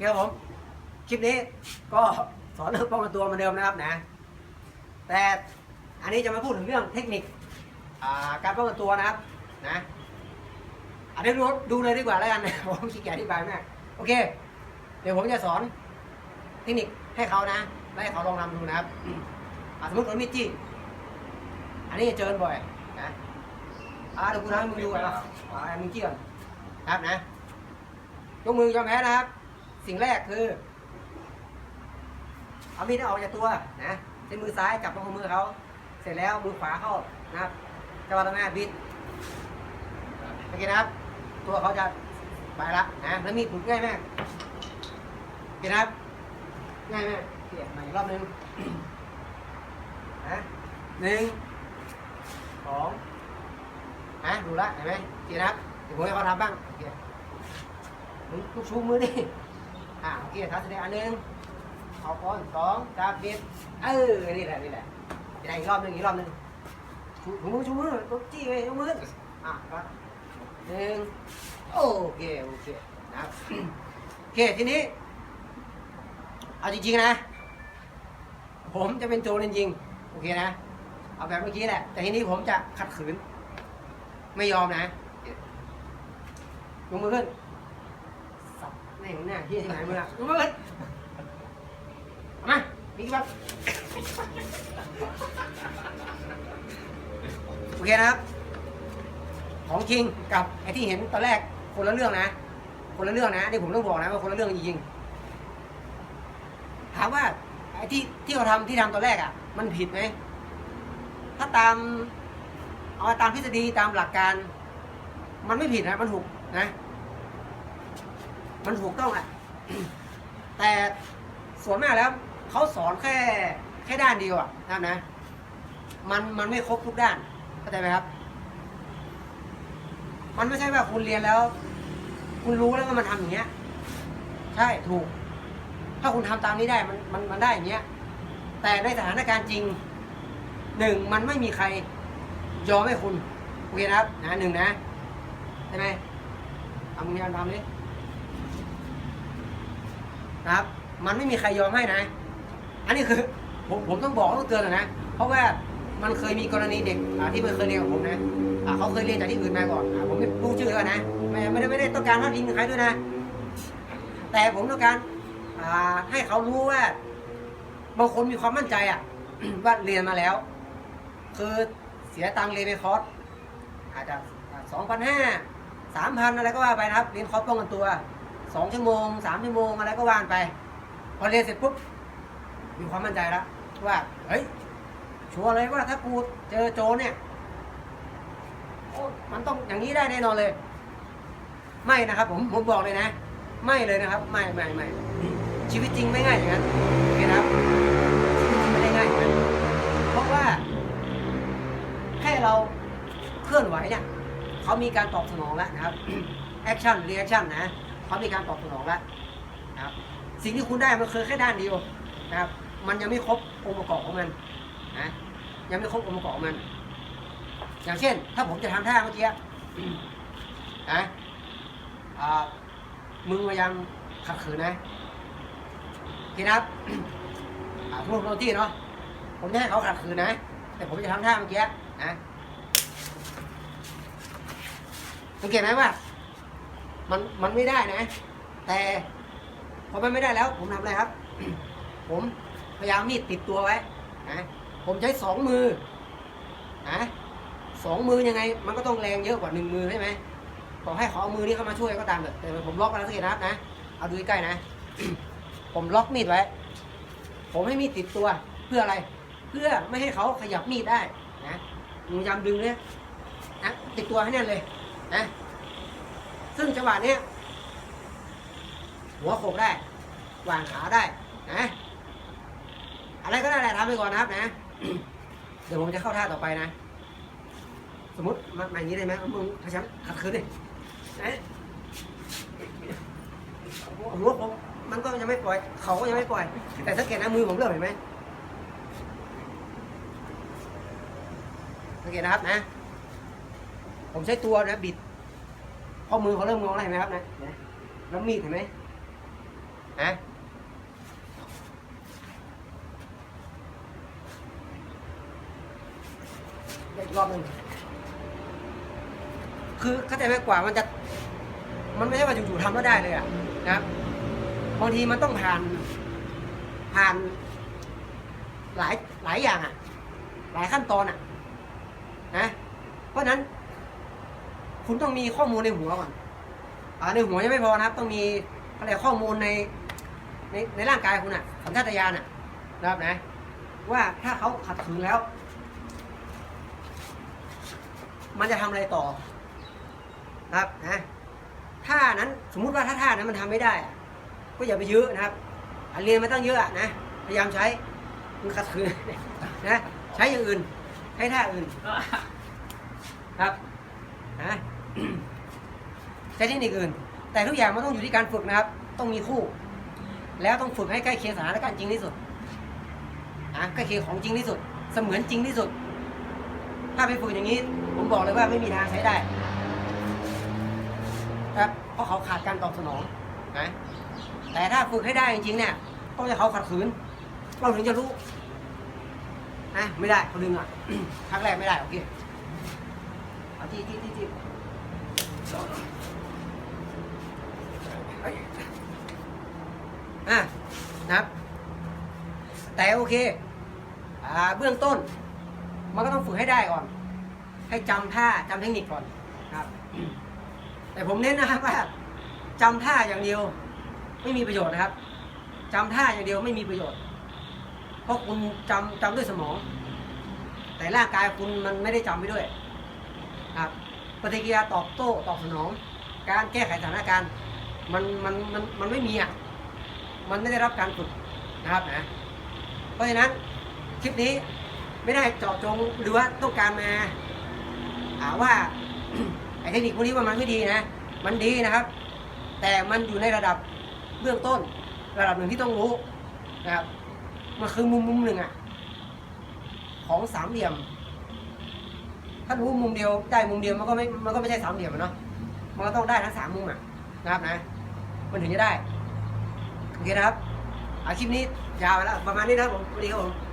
ครับผม คลิปนี้ก็สอนเรื่องป้องกันตัวเหมือนเดิมนะครับนะ แต่อันนี้จะมาพูดถึงเรื่องเทคนิคาการป้องกันตัวนะครับนะอันนี้ดูดูเลยดีกว่าแล้วกันนะผมขี้เกียจอธิบายมากโอเค เดี๋ยวผมจะสอนเทคนิคให้เขานะและให้เขาลองทำดูนะครับสมมติคนมีดจี้อันนี้จะเจอบ่อยนะอ่าเดี๋ยวกูทำให้มึงดูก่อนนะอ่ามึงจี้ก่อนนะครับนะยกมือยอมแพ้นะครับ สิ่งแรกคือเอามีดออกจากตัวนะใช้มือซ้ายจับตรงมือเขาเสร็จแล้วมือขวาเข้านะครับจังหวะตรงหน้าบิดโอเคนะครับ ตัวเขาจะไปละนะแล้วมีดถูกง่ายมากโอเคนะครับ ง่ายมากเปลี่ยนใหม่อีกรอบนึงนะหนึ่งสองนะดูละเห็นไหมโอเคนะครับเดี๋ยวผมให้เขาทำบ้างโอเคมึงลูกชูมือดิ อ่าโอเคทัศน์แสดงอันหนึ่งเอาก่อนสองจับบิดเออ นี่แหละ นี่แหละจะได้อีกรอบหนึงอีกรอบหนึงชูชูมือชูมือตัวจี้ไปชูมืออะครับหนึ่งโอเค โอเค นะครับโอเค ทีนี้ เอาจริงๆนะ ผมจะเป็นโจรจริงๆโอเคนะ เอาแบบเมื่อกี้แหละ แต่ทีนี้ผมจะขัดขืน ไม่ยอมนะยกมือขึ้น สับแม่งหน้าที่ที่ไหนมืออะยกมือขึ้นมามีกี่บัตโอเคนะครับ ของจริงกับไอ้ที่เห็นตอนแรกคนละเรื่องนะ คนละเรื่องนะนี่ผมต้องบอกนะว่าคนละเรื่องจริงๆถามว่าไอ้ที่ที่เราทำที่ทำตอนแรกอะ มันผิดไหมถ้าตามเอาตามทฤษฎีตามหลักการ มันไม่ผิดนะมันถูกนะ มันถูกต้องอะแต่ส่วนมากแล้วเขาสอนแค่แค่ด้านเดียวอะนะนะ มันมันไม่ครบทุกด้านเข้าใจไหมครับ มันไม่ใช่ว่าคุณเรียนแล้ว คุณรู้แล้วว่ามันทำอย่างเงี้ย ใช่ถูก ถ้าคุณทำตามนี้ได้มันมันมันได้อย่างเงี้ย แต่ในสถานการณ์จริงหนึ่งมันไม่มีใครยอมให้คุณโอเคนะครับนะหนึ่งนะใช่ไหมเอามึงายทำดิ นะครับ มันไม่มีใครยอมให้นะ อันนี้คือผมผมต้องบอกต้องเตือนนะเพราะว่ามันเคยมีกรณีเด็กอ่าที่มันเคยเรียนกับผมนะเขาเคยเรียนจากที่อื่นมาก่อนอผมไม่รู้ชื่อแล้วนะไม่ไม่ได้ไม่ได้ต้องการพาดพิงใครด้วยนะ แต่ผมต้องการให้เขารู้ว่าบางคนมีความมั่นใจอะว่าเรียนมาแล้ว คือเสียตังค์เรียนไปคอร์สอาจจะสองพันห้าสามพันอะไรก็ว่าไปนะครับ เรียนคอร์สป้องกันตัว สองชั่วโมงสามชั่วโมงอะไรก็ว่านไป พอเรียนเสร็จปุ๊บมีความมั่นใจแล้วว่าเฮ้ยชัวร์เลยว่าถ้ากูเจอโจเนี่ยมันต้องอย่างนี้ได้แน่นอนเลย ไม่นะครับ ผมผมบอกเลยนะ ไม่เลยนะครับ ไม่ไม่ไม่ชีวิตจริงไม่ง่ายอย่างนั้นโอเคนะครับชีวิตจริงไม่ได้ง่ายอย่างนั้นเพราะว่าแค่เราเคลื่อนไหวเนี่ยเขามีการตอบสนองแล้วนะครับแอคชั่นรีแอคชั่นนะ เขามีการตอบสนองแล้วนะครับสิ่งที่คุณได้มันคือแค่ด้านเดียวนะครับ มันยังไม่ครบองค์ประกอบของมันนะยังไม่ครบองค์ประกอบของมัน อย่างเช่น ถ้าผมจะทำท่าเมื่อกี้นะมึงพยายามขัดขืนนะโอเคนะครับอ่าทุกคนที่เนาะผมจะให้เขาขัดขืนนะ แต่ผมจะทำท่าเมื่อกี้นะสังเกตไหมว่า มันมันไม่ได้นะ แต่พอมันไม่ได้แล้ว ผมทำอะไรครับ ผมพยายามมีดติดตัวไว้นะผมใช้สองมือนะสองมือยังไง มันก็ต้องแรงเยอะกว่าหนึ่งมือใช่ไหมต่อให้ขาเอามือนี้เข้ามาช่วยก็ตามเถอะแต่ผมล็อกแล้วสังเกตนะครับนะเอาดูใกล้นะ ผมล็อกมีดไว้ ผมให้มีดติดตัวเพื่ออะไร เพื่อไม่ให้เขาขยับมีดได้นะพยายามดึงเนี่ยนะติดตัวให้แน่นเลยนะ ซึ่งจังหวะเนี้ยหัวโขกได้วางขาได้นะอะไรก็ได้แหละทำไปก่อนนะครับนะ เดี๋ยวผมจะเข้าท่าต่อไปนะ สมมติมาอย่างนี้ได้ไหมมึงพยายามขัดขืนดินะหัวผมมันก็ยังไม่ปล่อย เขาก็ยังไม่ปล่อย แต่สังเกตนะมือผมเริ่มเห็นไหมสังเกตนะครับนะ ผมใช้ตัวนะบิด พอมือเขาเริ่มงอแล้วเห็นไหมครับนะนะแล้วมีดเห็นไหมนะอีกรอบหนึ่งคือเข้าใจไหมกว่ามันจะ มันไม่ใช่ว่าอยู่ๆทำแล้วได้เลยอะนะครับบางทีมันต้องผ่าน ผ่านหลายหลายอย่างอะหลายขั้นตอนอะนะเพราะฉะนั้น คุณต้องมีข้อมูลในหัวก่อนอ่าในหัวยังไม่พอนะครับ ต้องมีอะไรข้อมูลในในในร่างกายคุณอะสัญชาตญาณอะนะครับนะ ว่าถ้าเขาขัดขืนแล้ว มันจะทำอะไรต่อนะครับนะท่านั้นสมมุติว่าถ้าท่านั้นมันทำไม่ได้ ก็อย่าไปยื้อนะครับเรียนมาตั้งเยอะนะพยายามใช้มันขัดขืนนะใช้อย่างอื่น ใช้ท่าอื่นครับ ใช้เทคนิคอื่น แต่ทุกอย่างมันต้องอยู่ที่การฝึกนะครับ ต้องมีคู่ แล้วต้องฝึกให้ใกล้เคียงสถานการณ์จริงที่สุดนะใกล้เคียงของจริงที่สุด เสมือนจริงที่สุด ถ้าไปฝึกอย่างนี้ ผมบอกเลยว่าไม่มีทางใช้ได้ครับเพราะเขาขาดการตอบสนองนะแต่ถ้าฝึกให้ได้จริงๆเนี่ยต้องจะเขาขัดขืนเราถึงจะรู้นะไม่ได้เขาดึงอะครั้งแรกไม่ได้โอเคเอาที่ที่ที่ที่ อะนะครับ แต่โอเคอ่าเบื้องต้น มันก็ต้องฝึกให้ได้ก่อน ให้จำท่าจำเทคนิคก่อนครับ แต่ผมเน้นนะครับว่าจำท่าอย่างเดียว ไม่มีประโยชน์นะครับจำท่าอย่างเดียวไม่มีประโยชน์ เพราะคุณจำจำด้วยสมอง แต่ร่างกายคุณมันไม่ได้จำไปด้วยครับ ปฏิกิริยาตอบโต้ตอบสนอง การแก้ไขสถานการณ์มันมันมันมันไม่มีอะมันไม่ได้รับการฝึกนะครับนะเพราะฉะนั้นคลิปนี้ไม่ได้เจาะจงหรือว่าต้องการมาอาว่าไอ้เทคนิคพวกนี้ว่ามันไม่ดีนะ มันดีนะครับ แต่มันอยู่ในระดับเบื้องต้น ระดับหนึ่งที่ต้องรู้นะครับ มันคือมุมมุมหนึ่งอะของสามเหลี่ยม ถ้ารู้มุมเดียวได้มุมเดียวมันก็ไม่มันก็ไม่ใช่สามเหลี่ยมเนาะมันก็ต้องได้ทั้งสามมุมอะนะครับนะ มันถึงจะได้โอเคนะครับอาคลิปนี้ยาวไปแล้วประมาณนี้นะครับผมสวัสดีครับผม